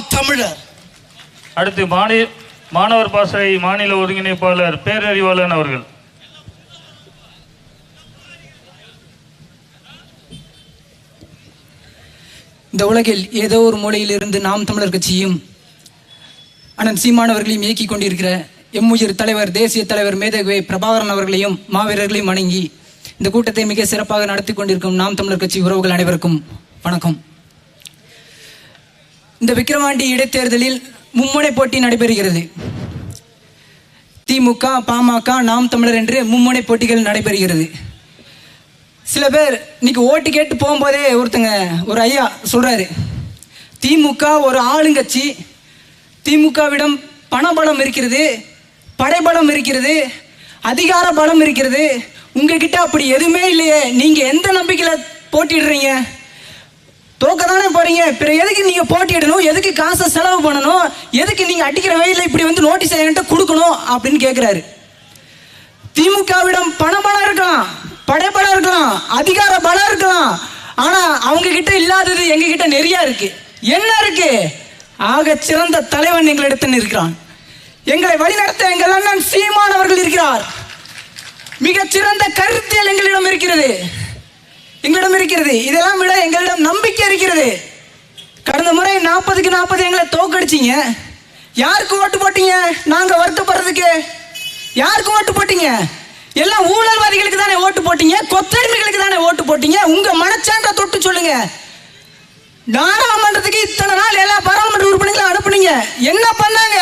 நாம் தமிழர். அடுத்து மாநில மாணவர் பாசறை மாநில ஒருங்கிணைப்பாளர் பேரறிவாளன் அவர்கள். இந்த உலகில் ஏதோ ஒரு மூலையில் இருந்து நாம் தமிழர் கட்சியும் அண்ணன் சீமானவர்களையும் இயக்கிக் கொண்டிருக்கிற எம்முயிர் தலைவர் தேசிய தலைவர் மேதகுவே பிரபாகரன் அவர்களையும் மாவீரர்களையும் வணங்கி இந்த கூட்டத்தை மிக சிறப்பாக நடத்தி கொண்டிருக்கும் நாம் தமிழர் கட்சி உறவுகள் அனைவருக்கும் வணக்கம். இந்த விக்கிரவாண்டி இடைத்தேர்தலில் மும்முனை போட்டி நடைபெறுகிறது. திமுக பாமக நாம் தமிழர் என்று மும்முனை போட்டிகள் நடைபெறுகிறது. சில பேர் இன்னைக்கு ஓட்டு கேட்டு போகும்போதே ஒருத்தங்க ஒரு ஐயா சொல்றாரு திமுக ஒரு ஆளுங்கட்சி திமுகவிடம் பணபலம் இருக்கிறது படைபலம் இருக்கிறது அதிகார பலம் இருக்கிறது. உங்ககிட்ட அப்படி எதுவுமே இல்லையே. நீங்க எந்த நம்பிக்கையில போட்டிடுறீங்க தோக்க தானே போறீங்க? பிற எதுக்கு நீங்க போட்டியிடணும் எதுக்கு காசை செலவு பண்ணணும்? எதுக்கு நீங்க அடிக்கிற வயதில் இப்படி வந்து நோட்டீஸ் என்கிட்ட கொடுக்கணும்? அப்படின்னு கேட்கிறாரு திமுகவிடம் பண பலம் இருக்கலாம். படைபலம் இருக்கலாம். அதிகார பலம் இருக்கலாம். ஆனா அவங்க கிட்ட இல்லாதது எங்க கிட்ட நிறைய இருக்கு. என்ன இருக்கு? ஆக சிறந்த தலைவன் எங்களிடத்தில் இருக்கிறான் எங்களை வழிநடத்த எங்கள் அண்ணன் சீமான் அவர்கள் இருக்கிறார். மிகச்சிறந்த கருத்தியல் எங்களிடம் இருக்கிறது. எங்களிடம் இருக்கிறது. இதெல்லாம் விட எங்களிடம் நம்பிக்கை இருக்கிறது. கடந்த முறை நாற்பதுக்கு நாற்பது எங்களை தோக்கடிச்சிங்க. யாருக்கு ஓட்டு போட்டீங்க? நாங்க வருத்தப்படுறதுக்கு. யாருக்கு ஓட்டு போட்டீங்க? எல்லாம் ஊழல்வாதிகளுக்கு தானே ஓட்டு போட்டீங்க. கொத்தடிமைகளுக்கு தானே ஓட்டு போட்டீங்க. உங்க மனச்சான்ற தொட்டு சொல்லுங்க. நாடாளுமன்றத்துக்கு இத்தனை நாள் எல்லா பாராளுமன்ற உறுப்பினர்களும் அனுப்புனீங்க. என்ன பண்ணாங்க?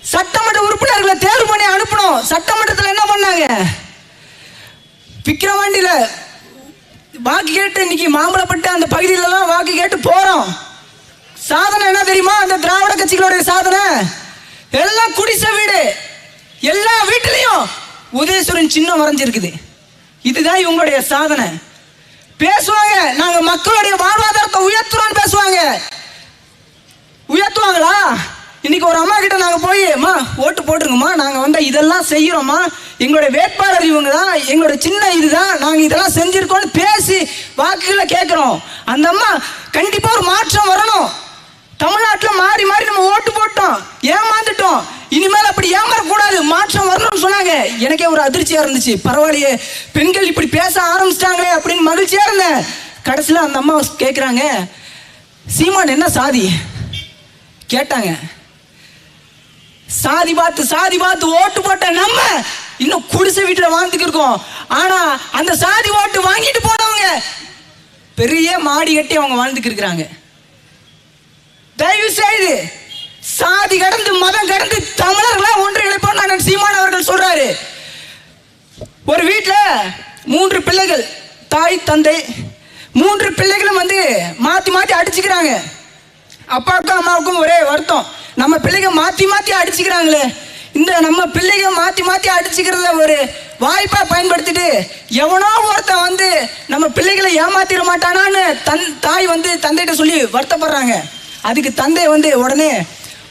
சட்டமன்ற உறுப்பினர்களை தேர்வு பண்ணி அனுப்பணும் சட்டமன்றத்தில் என்ன பண்ணாங்க? விக்கிரவாண்டியில் வாக்கு கேட்டு இன்னைக்கு மாம்பழப்பட்டு அந்த பகுதியிலலாம் வாக்கு கேட்டு போறோம். சாதனை என்ன தெரியுமா? அந்த திராவிட கட்சிகளுடைய சாதனை. எல்லாம் குடிசை வீடு. எல்லா வீட்டிலையும் உதயசுரன் சின்னம் வரைஞ்சிருக்குது. இதுதான் இவங்களுடைய சாதனை. பேசுவாங்க. நாங்க மக்களுடைய வாழ்வாதாரத்தை உயர்த்துறோம் பேசுவாங்க. உயர்த்துவாங்களா? இன்னைக்கு ஒரு அம்மா கிட்ட நாங்க போய் அம்மா ஓட்டு போட்டுருங்கம்மா. நாங்க வந்து இதெல்லாம் செய்யறோம்மா. எங்களுடைய வேட்பாளர் இவங்க தான் எங்களோட சின்ன இதுதான் நாங்கள் இதெல்லாம் செஞ்சிருக்கோம்னு பேசி வாக்குகளை கேட்குறோம். அந்த அம்மா கண்டிப்பாக ஒரு மாற்றம் வரணும். தமிழ்நாட்டில் மாறி மாறி நம்ம ஓட்டு போட்டோம் ஏமாந்துட்டோம். இனிமேல் அப்படி ஏமாறக்கூடாது மாற்றம் வரணும்னு சொன்னாங்க. எனக்கே ஒரு அதிர்ச்சியாக இருந்துச்சு. பரவாயில்லையே பெண்கள் இப்படி பேச ஆரம்பிச்சிட்டாங்களே அப்படின்னு மகிழ்ச்சியாக இருந்தேன். கடைசியில் அந்த அம்மா கேட்குறாங்க சீமான் என்ன சாதி? கேட்டாங்க சாதி பார்த்து சாதி பார்த்து ஓட்டு போட்ட நம்ம இன்னும் குடிசை வீட்டில் வாழ்ந்துக்கு இருக்கோம். ஆனா அந்த சாதி ஓட்டு வாங்கிட்டு போனவங்க பெரிய மாடி கட்டி அவங்க வாழ்ந்துக்கு இருக்கிறாங்க. தயவு செய்து சாதி கடந்து மதம் கடந்து தமிழர்களா ஒன்று இணைப்போம் நான் சீமான் அவர்கள் சொல்றாரு. ஒரு வீட்டில் மூன்று பிள்ளைகள் தாய் தந்தை மூன்று பிள்ளைகளும் வந்து மாத்தி மாத்தி அடிச்சுக்கிறாங்க. அப்பாவுக்கும் அம்மாவுக்கும் ஒரே வருத்தம். நம்ம பிள்ளைங்க மாத்தி மாத்தி அடிச்சுக்கிறாங்களே. இந்த நம்ம பிள்ளைங்க மாற்றி மாற்றி அடிச்சுக்கிறத ஒரு வாய்ப்பாக பயன்படுத்திட்டு எவனோ ஒருத்தன் வந்து நம்ம பிள்ளைகளை ஏமாத்திட மாட்டானான்னு தன் தாய் வந்து தந்தைகிட்ட சொல்லி வருத்தப்படுறாங்க. அதுக்கு தந்தை வந்து உடனே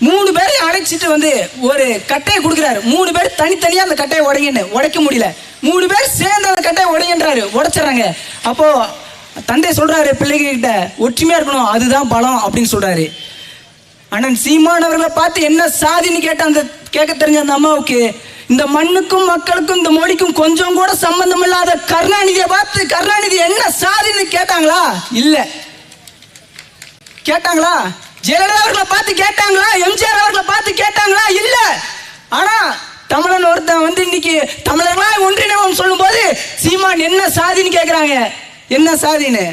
மூணு பேரையும் அழைச்சிட்டு வந்து ஒரு கட்டையை கொடுக்குறாரு. மூணு பேர் தனித்தனியாக அந்த கட்டையை உடையன்னு உடைக்க முடியல. மூணு பேர் சேர்ந்து அந்த கட்டையை உடையன்றாரு. உடைச்சிடுறாங்க. அப்போது தந்தை சொல்கிறாரு பிள்ளைகிட்ட ஒற்றுமையாக இருக்கணும். அதுதான் பலம். அப்படின்னு சொல்கிறாரு அண்ணன் சீமான் அவர்களை பார்த்து என்ன சாதின்னு கேட்ட அந்த கேட்க தெரிஞ்ச அந்த அம்மாவுக்கு இந்த மண்ணுக்கும் மக்களுக்கும் இந்த மொழிக்கும் கொஞ்சம் கூட சம்பந்தம் இல்லாத கருணாநிதியை பார்த்து கருணாநிதி என்ன சாதின்னு கேட்டாங்களா? இல்ல. கேட்டாங்களா? ஜெயலலிதா அவர்களை பார்த்து கேட்டாங்களா? எம்ஜிஆர் அவர்களை பார்த்து கேட்டாங்களா? இல்ல. ஆனா தமிழன் ஒருத்தன் வந்து இன்னைக்கு தமிழர்களா ஒன்றிணைவோம் சொல்லும்போது சீமான் என்ன சாதின்னு கேட்கிறாங்க என்ன சாதின்னு?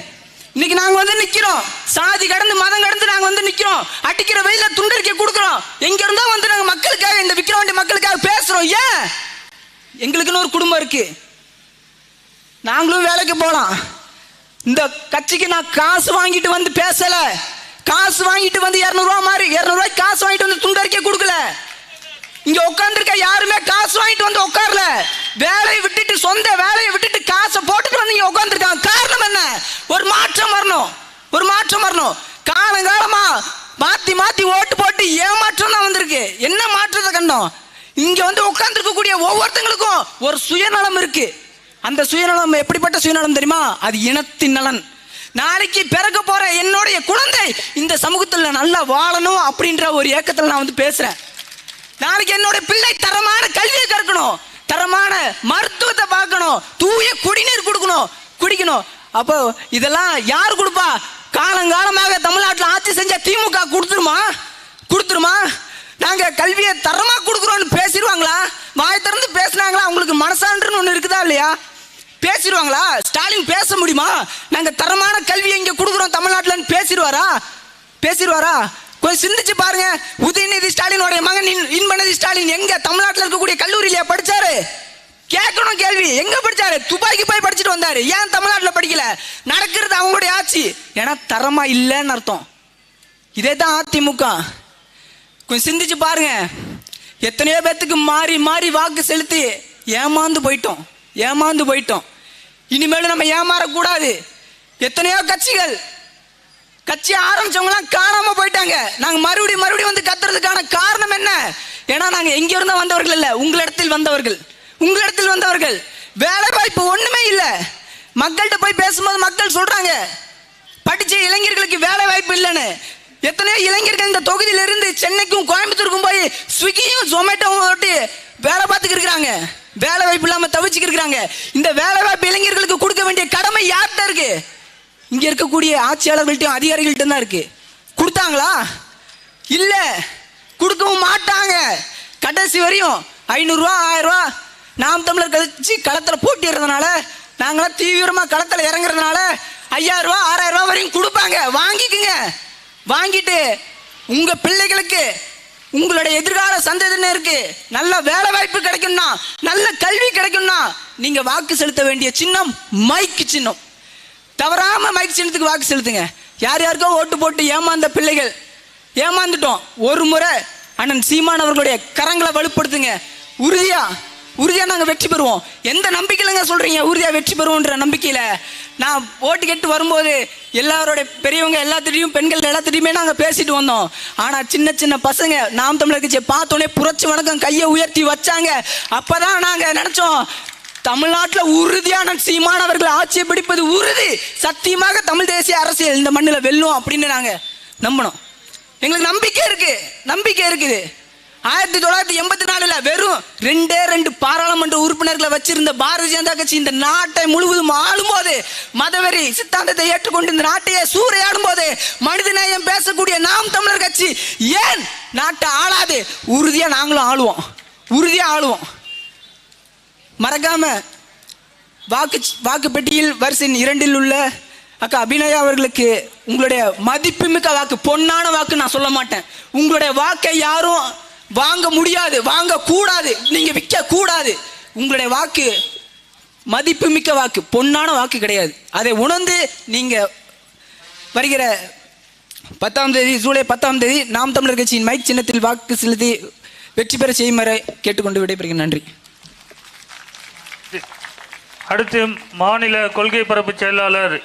இன்னைக்கு நாங்க வந்து நிக்கிறோம். சாதி கடந்து மதம் கடந்து நாங்க வந்து நிக்கிறோம். அடிக்கிற வெயில துண்டறிக்கை கொடுக்குறோம். எங்க இருந்தா வந்து நாங்க வேண்டிய மக்களுக்காக பேசுறோம் ஏன்? எங்களுக்குன்னு ஒரு குடும்பம் இருக்கு. நாங்களும் வேலைக்கு போலாம். இந்த கட்சிக்கு நான் காசு வாங்கிட்டு வந்து பேசல. காசு வாங்கிட்டு வந்து இரநூறுவா மாதிரி இரநூறுவாய்க்கு காசு வாங்கிட்டு வந்து துண்டறிக்கை கொடுக்கல. இங்க உட்காந்துருக்க யாருமே காசு வாங்கிட்டு வந்து உட்காரல. வேலையை விட்டுட்டு சொந்த வேலையை விட்டுட்டு காசை போட்டுட்டு வந்து இங்க உட்காந்துருக்காங்க காரணம் என்ன? ஒரு மாற்றம் வரணும். ஒரு மாற்றம் வரணும். காலங்காலமா மாத்தி மாத்தி ஓட்டு போட்டு ஏமாற்றம் தான் வந்திருக்கு என்ன அர்த்தம். இங்க வந்து உட்கார்ந்துருக்கக்கூடிய ஒவ்வொருத்தங்களுக்கும் ஒரு சுயநலம் இருக்கு. அந்த சுயநலம் எப்படிப்பட்ட சுயநலம் தெரியுமா? அது இனத்தின் நலன். நாளைக்கு பிறக்க போற என்னுடைய குழந்தை இந்த சமூகத்தில் நல்லா வாழணும் அப்படின்ற ஒரு ஏக்கத்தில் நான் வந்து பேசுறேன். நாளைக்கு என்னோட பிள்ளை தரமான கல்வியை கற்கணும். தரமான மருத்துவத்தை பார்க்கணும். தூய குடிநீர் கொடுக்கணும். குடிக்கணும். அப்போ இதெல்லாம் யார் கொடுப்பா? காலங்காலமாக தமிழ்நாட்டில் ஆட்சி செஞ்ச திமுக கொடுத்துருமா? கல்வியை தரமா கொடுக்குறோம்னு பேசிடுவாங்களா? வாய் திறந்து பேசுனாங்களா? அவங்களுக்கு மனசான்றுன்னு ஒன்று இருக்குதா இல்லையா? பேசிடுவாங்களா? ஸ்டாலின் பேச முடியுமா? நாங்க தரமான கல்வியை இங்கே கொடுக்குறோம் தமிழ்நாட்டில் பேசிடுவாரா? பேசிடுவாரா? கொஞ்சம் சிந்திச்சு பாருங்க. உதயநிதி ஸ்டாலினுடைய மகன் இன்பநதி இன்பநிதி ஸ்டாலின் எங்க? தமிழ்நாட்டில் இருக்கக்கூடிய கல்லூரியில படிச்சாரு? கேட்கணும் கேள்வி. எங்க படிச்சாரு? துபாய்க்கு போய் படிச்சுட்டு வந்தாரு. ஏன் தமிழ்நாட்டில் படிக்கல? நடக்கிறது அவங்களுடைய ஆட்சி. ஏன்னா தரமா இல்லைன்னு அர்த்தம். இதே தான் அதிமுக. கொஞ்சம் சிந்திச்சு பாருங்க. எத்தனையோ பேத்துக்கு மாறி மாறி வாக்கு செலுத்தி ஏமாந்து போயிட்டோம். ஏமாந்து போயிட்டோம். இனிமேலும் நம்ம ஏமாறக்கூடாது. எத்தனையோ கட்சிகள் கட்சி ஆரம்பிச்சவங்களாம் காணாம போயிட்டாங்க. நாங்க மறுபடியும் மறுபடியும் வந்து கத்துறதுக்கான காரணம் என்ன? ஏன்னா நாங்க எங்க இருந்தோ வந்தவர்கள் இல்ல. உங்களிடத்தில் வந்தவர்கள். உங்களிடத்தில் வந்தவர்கள். வேலை வாய்ப்பு ஒண்ணுமே இல்ல. மக்கள்கிட்ட போய் பேசும்போது மக்கள் சொல்றாங்க படிச்ச இளைஞர்களுக்கு வேலை வாய்ப்பு இல்லைன்னு. எத்தனையோ இளைஞர்கள் இந்த தொகுதியிலிருந்து சென்னைக்கும் கோயம்புத்தூருக்கும் போய் ஸ்விக்கியும் ஜொமேட்டோவும் ஓட்டி வேலை பார்த்துக்கிட்டு இருக்கிறாங்க. வேலை வாய்ப்பு இல்லாமல் தவிச்சுக்கு இந்த வேலை வாய்ப்பு இளைஞர்களுக்கு கொடுக்க வேண்டிய கடமை யார்கிட்ட இருக்கு? இங்கே இருக்கக்கூடிய ஆட்சியாளர்கள்ட்டையும் அதிகாரிகள்ட்டும் தான் இருக்கு. கொடுத்தாங்களா? இல்லை. கொடுக்கவும் மாட்டாங்க. கடைசி வரையும் ஐநூறுரூவா ஆயிரம் ரூபா நாம் தமிழர் கழிச்சு களத்தில் போட்டிடுறதுனால நாங்களாம் தீவிரமாக களத்தில் இறங்குறதுனால ஐயாயிரம் ரூபா ஆறாயிரம் ரூபா வரையும் கொடுப்பாங்க. வாங்கிக்குங்க. வாங்கிட்டு உங்க பிள்ளைகளுக்கு உங்களுடைய எதிர்கால சந்ததியினருக்கு நல்ல வேலை வாய்ப்பு கிடைக்கும்னா நல்ல கல்வி கிடைக்கும்னா நீங்க வாக்கு செலுத்த வேண்டிய சின்னம் மைக்கு சின்னம். தவறாம மைக் சின்னத்துக்கு வாக்கு செலுத்துங்க. யார் யாருக்கோ ஓட்டு போட்டு ஏமாந்த பிள்ளைகள். ஏமாந்துட்டோம். ஒரு முறை அண்ணன் சீமான் அவர்களுடைய கரங்களை வலுப்படுத்துங்க. உறுதியா? உறுதியாக நாங்கள் வெற்றி பெறுவோம். எந்த நம்பிக்கையிலங்க சொல்கிறீங்க உறுதியாக வெற்றி பெறுவோன்ற நம்பிக்கையில்? நான் ஓட்டு கேட்டு வரும்போது எல்லாரோட பெரியவங்க எல்லாத்திட்டையும் பெண்கள் எல்லாத்திட்டையுமே நாங்கள் பேசிட்டு வந்தோம். ஆனால் சின்ன சின்ன பசங்க நாம் தமிழர் கட்சியை பார்த்தோன்னே புரட்சி வணக்கம் கையை உயர்த்தி வச்சாங்க. அப்போ தான் நாங்கள் நினச்சோம் தமிழ்நாட்டில் உறுதியான சீமானவர்கள் ஆட்சியை பிடிப்பது உறுதி. சத்தியமாக தமிழ் தேசிய அரசியல் இந்த மண்ணில் வெல்லும் அப்படின்னு நாங்கள் நம்பினோம். எங்களுக்கு நம்பிக்கை இருக்குது நம்பிக்கை இருக்குது. ஆயிரத்தி தொள்ளாயிரத்தி எண்பத்தி நாலுல வெறும் ரெண்டே ரெண்டு பாராளுமன்ற உறுப்பினர்களை வச்சிருந்த பாரதிய ஜனதா கட்சி இந்த நாட்டை முழுவதும் ஆளும் போது மதவெறி சித்தாந்தத்தை ஏற்றுக்கொண்டு இந்த நாட்டையே சூறையாடும் போது மனிதநேயம் பேசக்கூடிய நாம் தமிழர் கட்சி ஏன் நாட்டை ஆளாது? உறுதியா நாங்களும் ஆளுவோம். உறுதியா ஆளுவோம். மறக்காம வாக்கு வாக்கு பெட்டியில் வரிசை இரண்டில் உள்ள அக்கா அபிநயா அவர்களுக்கு உங்களுடைய மதிப்புமிக்க வாக்கு பொன்னான வாக்கு நான் சொல்ல மாட்டேன். உங்களுடைய வாக்கை யாரும் வாங்க முடியாது வாங்க கூடாது நீங்க விற்க கூடாது உங்களுடைய வாக்கு மதிப்பு மிக்க வாக்கு பொன்னான வாக்கு கிடையாது. அதை உணர்ந்து நீங்க வருகிற பத்தாம் தேதி ஜூலை பத்தாம் தேதி நாம் தமிழர் கட்சியின் மைக் சின்னத்தில் வாக்கு செலுத்தி வெற்றி பெற செய்யுமாறு கேட்டுக்கொண்டு விடைபெறுகிறேன். நன்றி. அடுத்து மாநில கொள்கை பரப்பு செயலாளர்